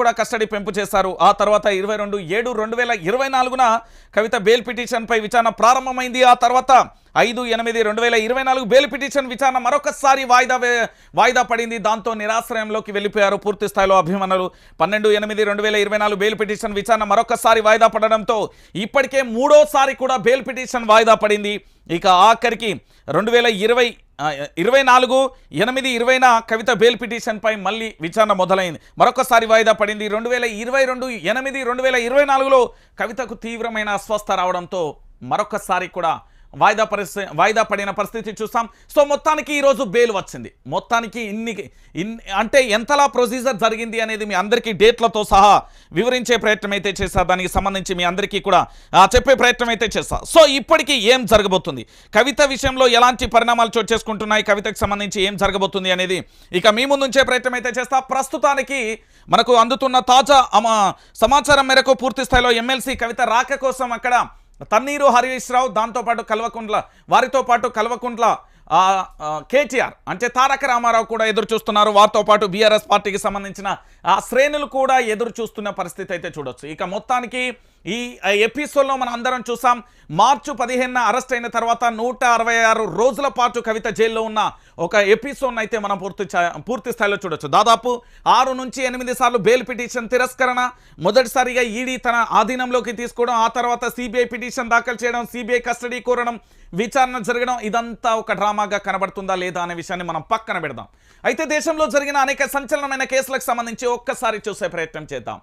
కూడా కస్టడీ పెంపు చేశారు. ఆ తర్వాత ఇరవై రెండు ఏడు రెండు వేల ఇరవై నాలుగున కవిత బెయిల్ పిటిషన్పై విచారణ ప్రారంభమైంది. ఆ తర్వాత ఐదు ఎనిమిది రెండు వేల ఇరవై నాలుగు బెయిల్ పిటిషన్ విచారణ మరొకసారి వాయిదా వాయిదా పడింది. దాంతో నిరాశ్రయంలోకి వెళ్ళిపోయారు పూర్తి స్థాయిలో అభిమానులు. పన్నెండు ఎనిమిది రెండు వేల ఇరవై నాలుగు బెయిల్ పిటిషన్ విచారణ మరొకసారి వాయిదా పడడంతో ఇప్పటికే మూడోసారి కూడా బెయిల్ పిటిషన్ వాయిదా పడింది. ఇక ఆఖరికి రెండు వేల ఇరవై ఇరవై నాలుగు ఎనిమిది ఇరవైన కవిత బెయిల్ పిటిషన్పై మళ్ళీ విచారణ మొదలైంది. మరొకసారి వాయిదా పడింది. రెండు వేల ఇరవై రెండు ఎనిమిది రెండు వేల ఇరవై నాలుగులో కవితకు తీవ్రమైన అస్వస్థ రావడంతో మరొకసారి కూడా వాయిదా పరిస్థితి వాయిదా పడిన పరిస్థితి చూస్తాం. సో మొత్తానికి ఈరోజు బెయిల్ వచ్చింది. మొత్తానికి ఇన్ని ఇన్ అంటే ఎంతలా ప్రొసీజర్ జరిగింది అనేది మీ అందరికీ డేట్లతో సహా వివరించే ప్రయత్నం అయితే చేస్తా. దానికి సంబంధించి మీ అందరికీ కూడా చెప్పే ప్రయత్నం అయితే చేస్తా. సో ఇప్పటికీ ఏం జరగబోతుంది? కవిత విషయంలో ఎలాంటి పరిణామాలు చోటు చేసుకుంటున్నాయి? కవితకు సంబంధించి ఏం జరగబోతుంది అనేది ఇక మీ ముందుంచే ప్రయత్నం అయితే చేస్తా. ప్రస్తుతానికి మనకు అందుతున్న తాజా సమాచారం మేరకు పూర్తి స్థాయిలో ఎమ్మెల్సీ కవిత రాక కోసం అక్కడ తన్నీరు హరీష్రావు దాంతోపాటు కల్వకుంట్ల వారితో పాటు కల్వకుంట్ల కేటీఆర్ అంటే తారక రామారావు కూడా ఎదురు చూస్తున్నారు. వారితో పాటు బీఆర్ఎస్ పార్టీకి సంబంధించిన ఆ శ్రేణులు కూడా ఎదురు చూస్తున్న పరిస్థితి అయితే చూడొచ్చు. ఇక మొత్తానికి ఈ ఎపిసోడ్లో మనం అందరం చూసాం మార్చి పదిహేనున అరెస్ట్ అయిన తర్వాత నూట అరవై ఆరు రోజుల పాటు కవిత జైల్లో ఉన్న ఒక ఎపిసోడ్ అయితే మనం పూర్తి చా- పూర్తి స్థాయిలో చూడొచ్చు. దాదాపు ఆరు నుంచి ఎనిమిది సార్లు బెయిల్ పిటిషన్ తిరస్కరణ మొదటిసారిగా ఈడీ తన ఆధీనంలోకి తీసుకోవడం ఆ తర్వాత సిబిఐ పిటిషన్ దాఖలు చేయడం సిబిఐ కస్టడీ కోరడం విచారణ జరగడం ఇదంతా ఒక డ్రామాగా కనబడుతుందా లేదా అనే విషయాన్ని మనం పక్కన పెడదాం. అయితే దేశంలో జరిగిన అనేక సంచలనమైన కేసులకు సంబంధించి ఒక్కసారి చూసే ప్రయత్నం చేద్దాం.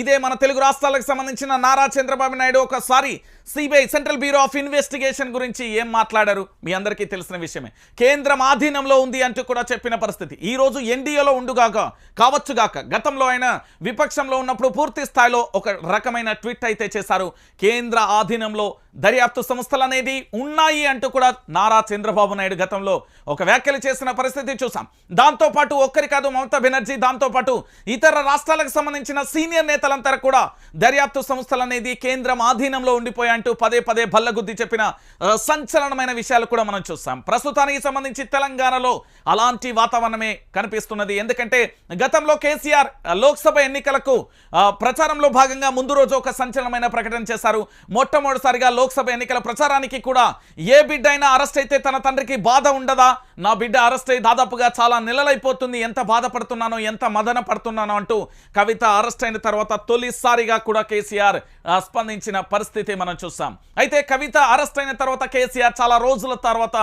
ఇదే మన తెలుగు రాష్ట్రాలకు సంబంధించిన నారా చంద్రబాబు నాయుడు ఒకసారి CBI central bureau of investigation గురించి ఏం మాట్లాడారు? మీ అందరికీ తెలిసిన విషయమే. కేంద్రం ఆధీనంలో ఉంది అంటూ కూడా చెప్పిన పరిస్థితి. ఈ రోజు ఎన్డీఏలో ఉండుగాక కావచ్చుగాక గతంలో ఆయన విపక్షంలో ఉన్నప్పుడు పూర్తి స్థాయిలో ఒక రకమైన ట్వీట్ అయితే చేశారు. కేంద్ర ఆధీనంలో దర్యాప్తు సంస్థలు అనేది ఉన్నాయి అంటూ కూడా నారా చంద్రబాబు నాయుడు గతంలో ఒక వ్యాఖ్యలు చేసిన పరిస్థితి చూసాం. దాంతోపాటు ఒక్కరి కాదు మమతా బెనర్జీ దాంతోపాటు ఇతర రాష్ట్రాలకు సంబంధించిన సీనియర్ నేతలంతా కూడా దర్యాప్తు సంస్థలు అనేది కేంద్రం ఆధీనంలో ఉండిపోయి అంటూ పదే పదే బల్లగుద్ది చెప్పిన సంచలనమైన విషయాలు కూడా మనం చూస్తాం ప్రస్తుతానికి సంబంధించి తెలంగాణలో అలాంటి వాతావరణమే కనిపిస్తున్నది. ఎందుకంటే గతంలో కేసీఆర్ లోక్సభ ఎన్నికలకు ప్రచారంలో భాగంగా ముందు రోజు ఒక సంచలనమైన ప్రకటన చేశారు. మొట్టమొదటిసారిగా లోక్సభ ఎన్నికల ప్రచారానికి కూడా ఏ బిడ్డ అయినా అరెస్ట్ అయితే తన తండ్రికి బాధ ఉండదా? నా బిడ్డ అరెస్ట్ అయి దాదాపుగా చాలా నెలలైపోతుంది. ఎంత బాధపడుతున్నానో ఎంత మదన పడుతున్నానో అంటూ కవిత అరెస్ట్ అయిన తర్వాత తొలిసారిగా కూడా కేసీఆర్ స్పందించిన పరిస్థితి మనం చూస్తాం. అయితే కవిత అరెస్ట్ అయిన తర్వాత కేసీఆర్ చాలా రోజుల తర్వాత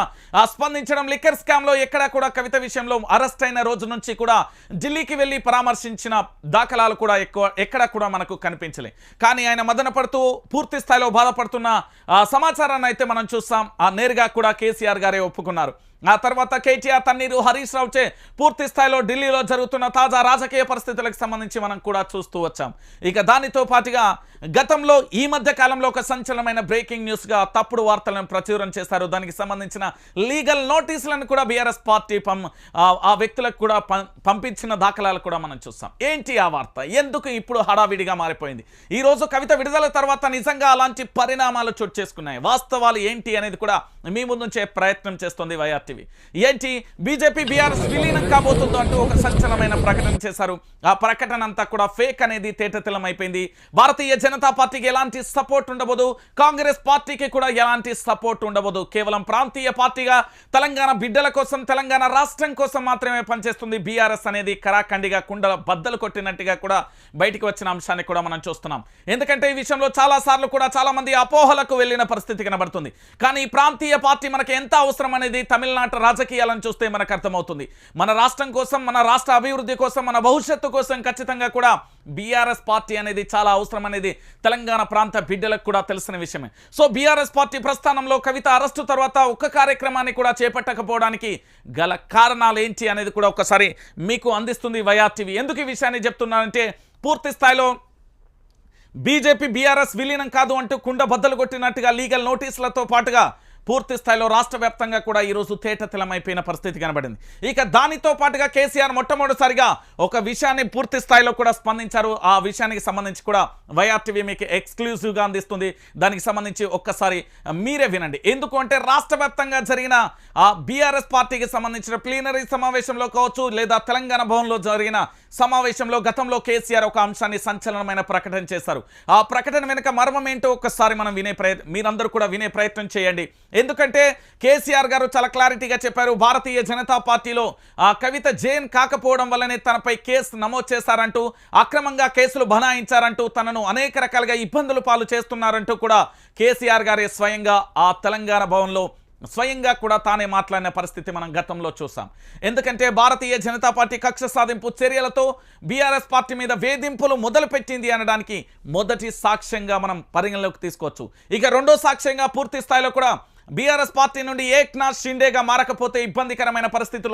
స్పందించడం లిక్కర్ స్కామ్లో ఎక్కడా కూడా కవిత విషయంలో అరెస్ట్ అయిన రోజు నుంచి కూడా ఢిల్లీకి వెళ్ళి పరామర్శించిన దాఖలాలు కూడా ఎక్కువ ఎక్కడా కూడా మనకు కనిపించలే. కానీ ఆయన మదన పడుతూ పూర్తి స్థాయిలో బాధపడుతున్న ఆ, సమాచారాన్ని అయితే మనం చూస్తాం. ఆ నేరుగా కూడా కేసీఆర్ గారే ఒప్పుకున్నారు. ఆ తర్వాత కేటీఆర్ తన్నీరు హరీష్ రావు చే పూర్తి స్థాయిలో ఢిల్లీలో జరుగుతున్న తాజా రాజకీయ పరిస్థితులకు సంబంధించి మనం కూడా చూస్తూ వచ్చాం. ఇక దానితో పాటుగా గతంలో ఈ మధ్య కాలంలో ఒక సంచలనమైన బ్రేకింగ్ న్యూస్గా తప్పుడు వార్తలను ప్రచురం చేశారు. దానికి సంబంధించిన లీగల్ నోటీసులను కూడా బీఆర్ఎస్ పార్టీ పం ఆ- వ్యక్తులకు కూడా పం- పంపించిన దాఖలాలు కూడా మనం చూస్తాం. ఏంటి ఆ వార్త? ఎందుకు ఇప్పుడు హడావిడిగా మారిపోయింది? ఈరోజు కవిత విడుదల తర్వాత నిజంగా అలాంటి పరిణామాలు చోటు చేసుకున్నాయి. వాస్తవాలు ఏంటి అనేది కూడా మీ ముందుంచే ప్రయత్నం చేస్తుంది వైఆర్టీవీ ఏంటి? బీజేపీ బీఆర్ఎస్ విలీనం కాబోతుందో అంటూ ఒక సంచలనమైన ప్రకటన చేశారు. ఆ ప్రకటన అంతా కూడా ఫేక్ అనేది తేటతెల్లం అయిపోయింది. భారతీయ జనతా పార్టీకి ఎలాంటి సపోర్ట్ ఉండబోదు? కాంగ్రెస్ పార్టీకి కూడా ఎలాంటి సపోర్ట్ ఉండబోదు? కేవలం ప్రాంతీయ పార్టీగా? తెలంగాణ బిడ్డల కోసం తెలంగాణ రాష్ట్రం కోసం మాత్రమే పనిచేస్తుంది బీఆర్ఎస్ అనేది కరాఖండిగా కుండల బద్దలు కొట్టినట్టుగా కూడా బయటికి వచ్చిన అంశాన్ని కూడా మనం చూస్తున్నాం. ఎందుకంటే ఈ విషయంలో చాలా సార్లు కూడా చాలా మంది అపోహలకు వెళ్ళిన పరిస్థితి కనబడుతుంది. కానీ ఈ ప్రాంతీయ పార్టీ మనకి ఎంత అవసరం అనేది తమిళనాడు రాజకీయాలను చూస్తే మనకు అర్థమవుతుంది. మన రాష్ట్రం కోసం మన రాష్ట్ర అభివృద్ధి కోసం మన భవిష్యత్తు కోసం ఖచ్చితంగా కూడా బీఆర్ఎస్ పార్టీ అనేది చాలా అవసరం అనేది తెలంగాణ ప్రాంత బిడ్డలకు కూడా తెలిసిన విషయమే. సో బీఆర్ఎస్ పార్టీ ప్రస్థానంలో కవిత అరెస్టు తర్వాత ఒక్క కార్యక్రమాన్ని కూడా చేపట్టకపోవడానికి గల కారణాలు ఏంటి అనేది కూడా ఒకసారి మీకు అందిస్తుంది వైఆర్టీవీ ఎందుకు ఈ విషయాన్ని చెప్తున్నానంటే పూర్తి స్థాయిలో బీజేపీ బీఆర్ఎస్ విలీనం కాదు అంటూ కుండ బద్దలు కొట్టినట్టుగా లీగల్ నోటీసులతో పాటుగా పూర్తి స్థాయిలో రాష్ట్ర వ్యాప్తంగా కూడా ఈరోజు తేటతెలమైపోయిన పరిస్థితి కనబడింది. ఇక దానితో పాటుగా కేసీఆర్ మొట్టమొదటిసారిగా ఒక విషయాన్ని పూర్తి స్థాయిలో కూడా స్పందించారు. ఆ విషయానికి సంబంధించి కూడా వైఆర్టీవీ మీకు ఎక్స్క్లూజివ్గా అందిస్తుంది. దానికి సంబంధించి ఒక్కసారి మీరే వినండి. ఎందుకు అంటే రాష్ట్ర జరిగిన ఆ బీఆర్ఎస్ పార్టీకి సంబంధించిన ప్లీనరీ సమావేశంలో కావచ్చు లేదా తెలంగాణ భవన్లో జరిగిన సమావేశంలో గతంలో కేసీఆర్ ఒక అంశాన్ని సంచలనమైన ప్రకటన చేశారు. ఆ ప్రకటన వెనుక మర్మం ఏంటో ఒక్కసారి మనం వినే ప్రయత్నం మీరందరూ కూడా వినే ప్రయత్నం చేయండి. ఎందుకంటే కేసీఆర్ గారు చాలా క్లారిటీగా చెప్పారు భారతీయ జనతా పార్టీలో ఆ కవిత జైన్ కాకపోవడం వల్లనే తనపై కేసు నమోదు చేశారంటూ అక్రమంగా కేసులు బనాయించారంటూ తనను అనేక రకాలుగా ఇబ్బందులు పాలు చేస్తున్నారంటూ కూడా కేసీఆర్ గారే స్వయంగా ఆ తెలంగాణ భవన్లో స్వయంగా కూడా తానే మాట్లాడిన పరిస్థితి మనం గతంలో చూసాం. ఎందుకంటే భారతీయ జనతా పార్టీ కక్ష సాధింపు చర్యలతో బీఆర్ఎస్ పార్టీ మీద వేధింపులు మొదలుపెట్టింది అనడానికి మొదటి సాక్ష్యంగా మనం పరిగణలోకి తీసుకోవచ్చు. ఇక రెండో సాక్ష్యంగా పూర్తి స్థాయిలో కూడా బీఆర్ఎస్ పార్టీ నుండి ఏక్నాథ్ షిండేగా మారకపోతే ఇబ్బందికరమైన పరిస్థితుల్లో